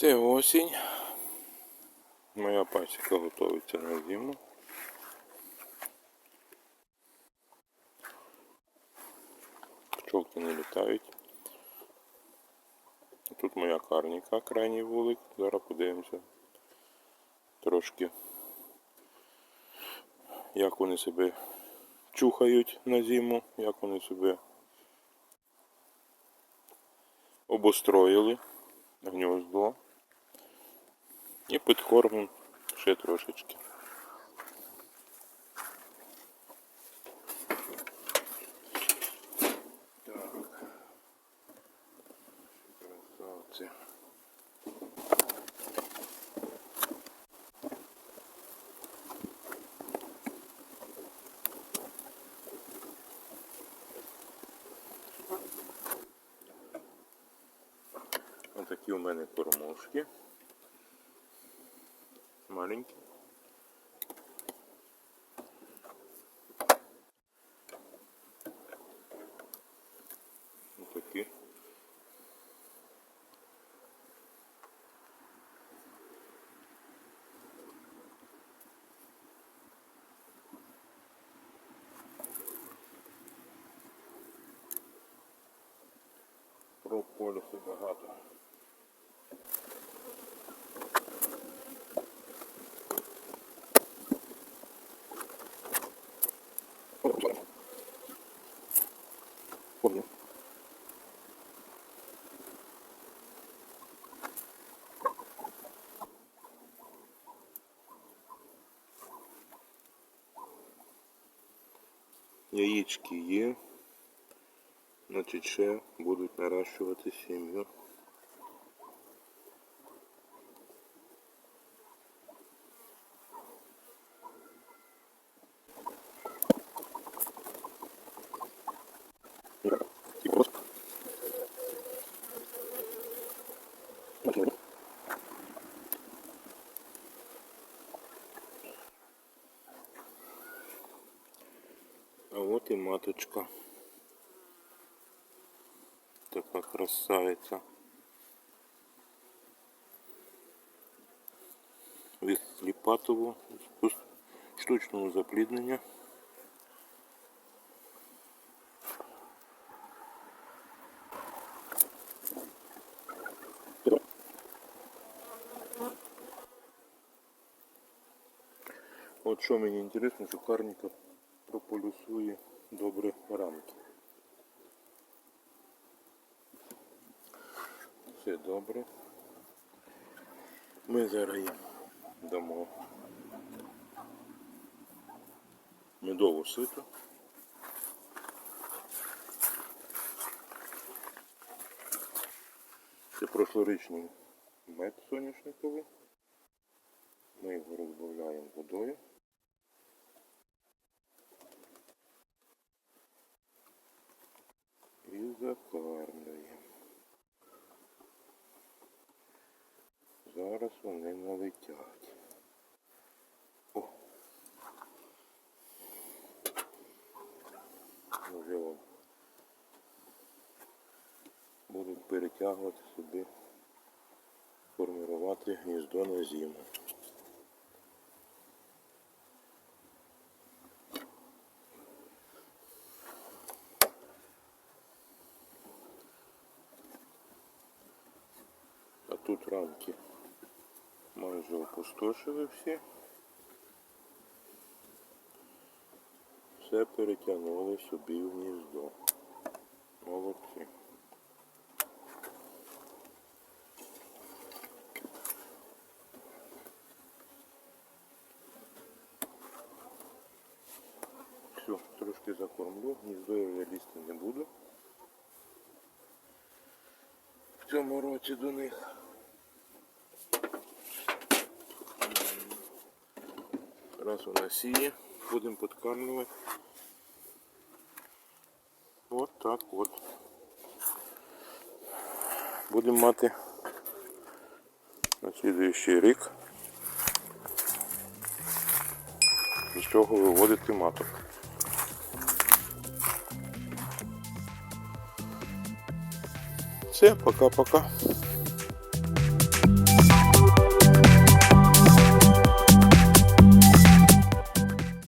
Це осінь. Моя пасіка готується на зиму. Пчолки не літають. Тут моя карніка, крайній вулик. Зараз подивимося трошки, як вони себе чухають на зиму, як вони себе обустроїли гніздо. І підкормимо ще трошечки. Так. Красавці. Отакі у мене кормушки. Marinho. aqui. Procura-se barrado. Помню. Яєчки є. Значить, ще будуть наращувати сім'ю. А от і маточка. Така красавиця. Від ліпатову штучного запліднення. От що мені інтересно, що карніка Прополюсує добре рамки. Все добре. Ми зараз їм дамо медову сито. Це прошлорічний мед соняшниковий. Ми його розбавляємо водою. І закармлюємо. Зараз вони налетять. О! Вон. Будуть перетягувати собі, формувати гніздо на зиму. Тут рамки майже опустошили всі. Все перетягнули собі в гніздо. Молодці. Все, трошки закормлю, гніздо я вже лізти не буду. В цьому році до них. Раз вона сіє, будемо підкармлювати. От так от. Будемо мати на слідуючий рік з чого виводити маток. Все, пока-пока.